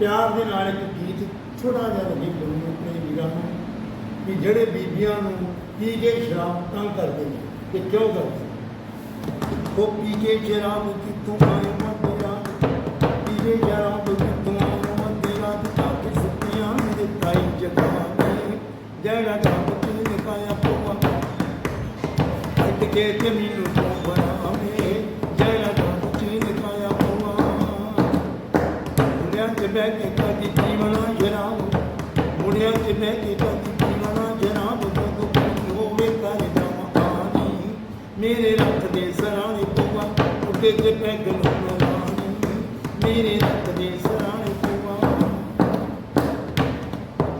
ਪਿਆਰ ਦੇ ਨਾਲ ਇੱਕ ਗੀਤ ਛੋਟਾ ਜਿਹਾ ਨਹੀਂ ਬੋਲੂ ਆਪਣੇ ਵੀਰਾਂ ਨੂੰ ਕਿ ਜਿਹੜੇ ਬੀਬੀਆਂ ਨੂੰ ਪੀ ਕੇ ਸ਼ਰਾਬ ਤੰਗ ਕਰਦੇ ਨੇ ਤੇ ਕਿਉਂ ਕਰਦੇ ਉਹ ਪੀ ਕੇ ਸ਼ਰਾਬ ਕਿੱਥੋਂ ਆਏ ਮਤਿਆ ਪੀ ਕੇ ਸ਼ਰਾਬ ਕਿੱਥੋਂ ਆਏ ਮਤਿਆ ਤਾਂ ਸੁੱਤਿਆਂ ਮੇਰੇ ਤਾਈ ਜਗਾਵੇ ਜਿਹੜਾ ਰੱਬ ਤੇ ਨਿਕਾਇਆ ਪਵਾ ਅੱਡ ਕੇ ਤੇ ਮੈਨੂੰ ਮੁੰਡਿਆਂ ਤੇ ਬਹਿ ਕੇ ਕਦੀ ਜੀਵਨਾ ਜਰਾਬ ਮੁੰਡਿਆਂ ਤੇ ਬਹਿ ਕੇ ਕਦੀ ਜੀਵਨਾ ਹੋਵੇ ਕਰ ਜਾਵਾਂ ਮੇਰੇ ਰੱਖ ਦੇ ਸਰਾਣੇ ਪਵਾ ਉੱਤੇ ਤੇ ਪੈਗ ਨੂੰ ਮੇਰੇ ਰੱਖ ਦੇ ਸਰਾਣੇ ਪਵਾ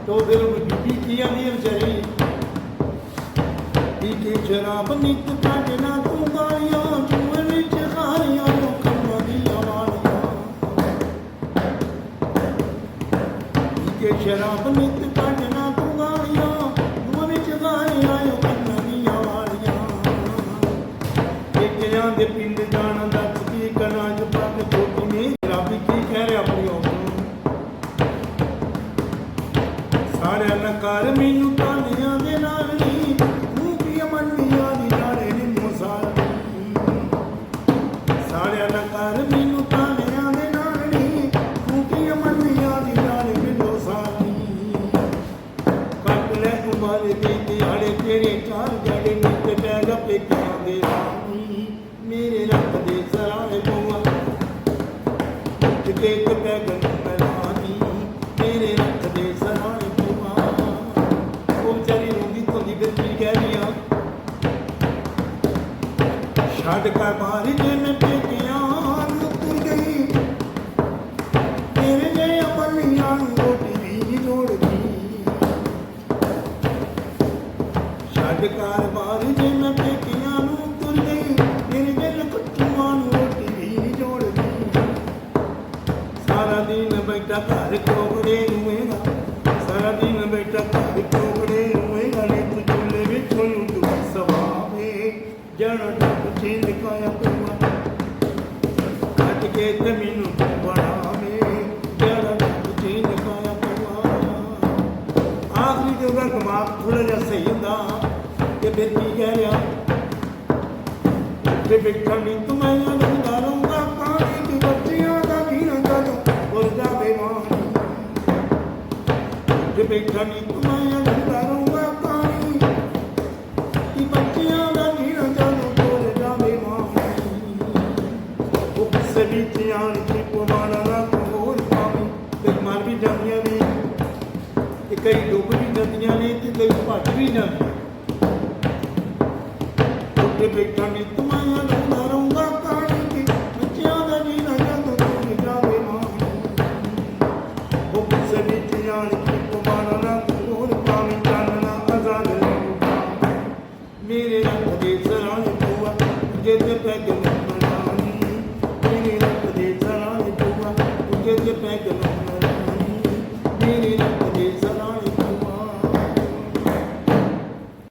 ਤੋ ਦਿਲ ਵਿੱਚ ਬੀਬੀ ਕੀ ਆਂਦੀ ਵਿਚਾਰੀ ਪੀ ਕੇ ਸ਼ਰਾਬ ਨਿੱਤ ਕੱਢਣਾ ਤੂੰ ਪੀ ਸ਼ਰਾਬ ਨਿੱਤ ਕੱਢਣਾ ਤੂੰ ਗਾਲੀਆਂ ਜੂਏ ਵਿੱਚ ਖਾਰੀਆਂ ਲੋਕਾਂ ਦੀਆਂ ਵਾਲੀਆਂ। ਟਿਕਿਆਂ ਦੇ ਪਿੰਡ ਜਾਣ ਦਾ ਕੀ ਕਰਾਂ, ਜੋ ਪੱਗ ਛੋਟੀ ਨੇ, ਰੱਬ ਕੀ ਕਹਿ ਰਿਹਾ ਆਪਣੀ ਔਰਤ ਸਾਰਿਆਂ ਨਾ ਕਰ ਮੈਨੂੰ ਕੱਟ ਦੇ ਦਿਹਾੜੇ ਤੇਰੇ ਚਾਰ ਜੜੇ ਨਿੱਤ ਟੈ ਗੱਪੇ ਦੇ ਮੇਰੇ ਰੱਬ ਦੇ ਸਰਾਣੇ ਪਵਾ ਜਿੱਤੇ ਤੇ ਪੈਗਨ ਮਲਾਨੀ ਮੇਰੇ ਰੱਬ ਦੇ ਸਰਾਣੇ ਪਵਾ ਉਹ ਵਿਚਾਰੀ ਰੋਂਦੀ ਧੋਂਦੀ ਫਿਰ ਕਹਿ ਰਹੀ ਛੱਡ ਕਰ ਮਾਰੀ ਜੇ ਮੈਂ ਬੈਠਾ ਘਰ ਕੋਗੜੇ ਰੂਏਗਾ ਸਾਰਾ ਦਿਨ ਬੈਠਾ ਘਰ ਕੋਗੜੇ ਰੂਏਗਾ ਨੇ ਤੂੰ ਚੁੱਲੇ ਵਿੱਚ ਨੂੰ ਤੂੰ ਸਵਾਵੇ, ਜਣ ਡੱਬ ਚੀਨ ਕਾਇਆ ਪੂਆ ਕੱਟ ਕੇ ਤੇ ਮੈਨੂੰ ਬਣਾਵੇ, ਜਣ ਡੱਬ ਚੀਨ ਕਾਇਆ ਪੂਆ ਆਖਰੀ ਤੇ ਉਹਦਾ ਦਿਮਾਗ ਥੋੜਾ ਜਿਹਾ ਸਹੀ ਹੁੰਦਾ ਤੇ ਫਿਰ ਕੀ ਕਹਿ ਰਿਹਾ? ਤੇ ਵੇਖਣ ਤੂੰ, ਮੈਂ ਲੰਗਾ ਲੰਗਾ ਤੇ ਵੇਖਣ ਮੈਂ ਲੰਗਾ ਲੰਗਾ ਪਾਣੀ। ਦੀ ਬੱਚੀਆਂ ਦਾ ਵੀ ਨਾ ਜਦੋਂ ਜਾਵੇ ਮਾਣੀ ਉਹ ਕਿਸੇ ਵਿੱਚ ਆਣ ਕੇ ਪਵਾਣਾ ਨਾ ਹੋਰ ਪਾਵੀ ਤੇ ਮਰ ਵੀ ਜਾਂਦੀਆਂ ਨੇ। ਤੇ ਕਈ ਡੁੱਬ ਵੀ ਜਾਂਦੀਆਂ ਨੇ ਤੇ ਕਈ ਭੱਜ ਵੀ ਜਾਂਦੀਆਂ ਉੱਤੇ ਬੈਠਾ ਨੀ ਤੁਮਾਇਆ ਦੇ ਸਰਾਂ ਦੀ ਤੂਆ ਜੇ ਤੇ ਪੈਗ ਨੂੰ ਮਨਾਨੀ ਮੇਰੇ ਰੱਬ ਦੇ ਸਰਾਂ ਦੀ ਤੂਆ ਜੇ ਤੇ ਪੈਗ ਨੂੰ ਮਨਾਨੀ ਮੇਰੇ ਰੱਬ